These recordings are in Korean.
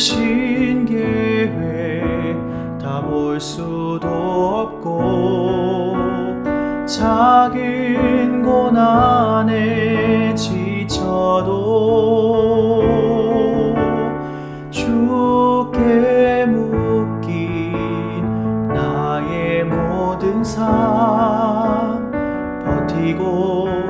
그 신계획 다 볼 수도 없고 작은 고난에 지쳐도 주께 묶인 나의 모든 삶 버티고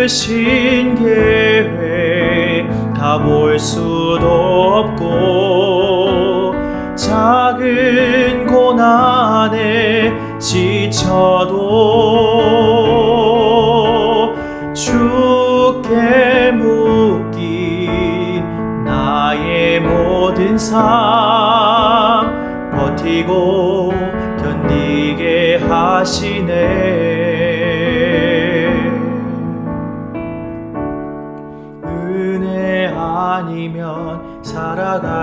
그 신계획 다 볼 수도 없고 작은 고난에 지쳐도 주께 묶인 나의 모든 삶 버티고 견디게 하시네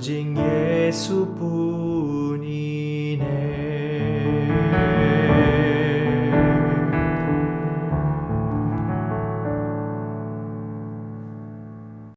오직 예수뿐이네